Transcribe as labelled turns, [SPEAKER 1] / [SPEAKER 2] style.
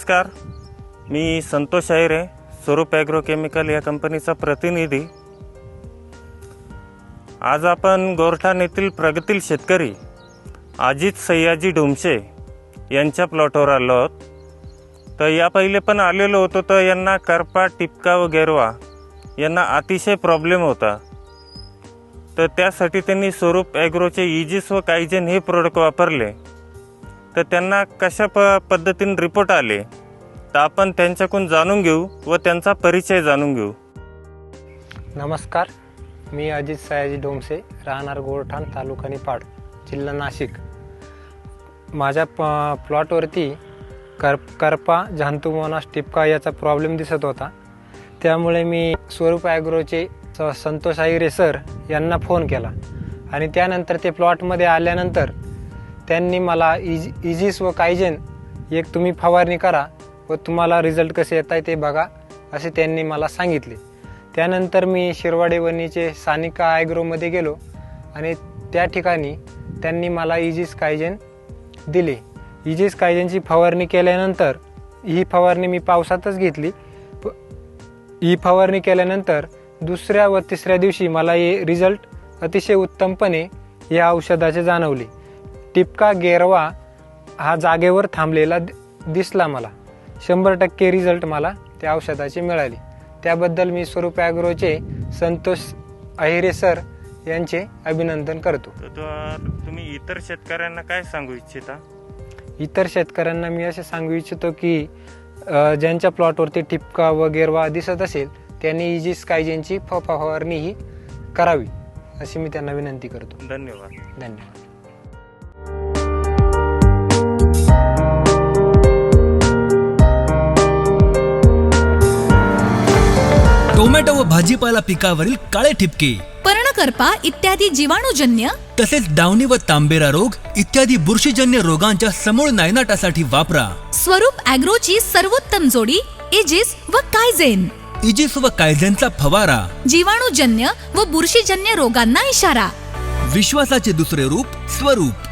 [SPEAKER 1] नमस्कार. मी संतोष आयरे स्वरूप ॲग्रोकेमिकल या कंपनीचा प्रतिनिधी. आज आपण गोरठाण येथील प्रगतील शेतकरी अजित सय्याजी डोमशे यांच्या प्लॉटवर आलो आहोत. तर या पहिले पण आलेलो होतो तर यांना करपा टिपका व गेरवा यांना अतिशय प्रॉब्लेम होता. तर त्यासाठी त्यांनी स्वरूप ॲग्रोचे इजिस व कायजेन हे प्रोडक्ट वापरले. तर त्यांना कशा प पद्धतीने रिपोर्ट आले तर आपण त्यांच्याकडून जाणून घेऊ व त्यांचा परिचय जाणून घेऊ.
[SPEAKER 2] नमस्कार मी अजित सयाजी डोमसे राहणार गोरठाण तालुका निपाड जिल्हा नाशिक. माझ्या प प्लॉटवरती कर करपा झांतुमोनास टिपका याचा प्रॉब्लेम दिसत होता. त्यामुळे मी स्वरूप ॲग्रोचे स संतोष आहिरे सर यांना फोन केला. आणि त्यानंतर ते प्लॉटमध्ये आल्यानंतर त्यांनी मला इज इजिस व कायजेन एक तुम्ही फवारणी करा व तुम्हाला रिझल्ट कसे येत आहे ते बघा असे त्यांनी मला सांगितले. त्यानंतर मी शिरवाडे वणीचे सानिका आयग्रोमध्ये गेलो आणि त्या ठिकाणी त्यांनी मला इजिस कायजेन दिले. इजिस कायजेनची फवारणी केल्यानंतर ही फवारणी मी पावसातच घेतली. प- ही फवारणी केल्यानंतर दुसऱ्या व तिसऱ्या दिवशी मला हे रिझल्ट अतिशय उत्तमपणे या औषधाचे जाणवले. टिपका गेरवा हा जागेवर थांबलेला दिसला मला. शंभर टक्के रिझल्ट मला त्या औषधाचे मिळाले. त्याबद्दल मी स्वरूप ॲग्रोचे संतोष अहिरे सर यांचे अभिनंदन करतो.
[SPEAKER 1] तुम्ही इतर शेतकऱ्यांना काय सांगू इच्छिता?
[SPEAKER 2] इतर शेतकऱ्यांना मी असे सांगू इच्छितो की ज्यांच्या प्लॉटवरती टिपका व गेरवा दिसत असेल त्यांनी इजिस कायजेनची फ फवारणी ही करावी अशी मी त्यांना विनंती करतो.
[SPEAKER 1] धन्यवाद.
[SPEAKER 2] धन्यवाद.
[SPEAKER 3] टोमॅटो व भाजीपाला पिकावरील काळे ठिपके.
[SPEAKER 4] पर्णकर्पा इत्यादी जीवाणूजन्य.
[SPEAKER 3] तसेच डावणी व तांबेरा रोग इत्यादी बुरशीजन्य रोगांच्या समूळ नायनाटासाठी वापरा.
[SPEAKER 4] स्वरूप ॲग्रोची सर्वोत्तम जोडी इजिस व कायझेन.
[SPEAKER 3] इजिस व कायझेनचा फवारा.
[SPEAKER 4] जीवाणूजन्य व बुरशीजन्य रोगांना इशारा.
[SPEAKER 3] विश्वासाचे दुसरे रूप स्वरूप.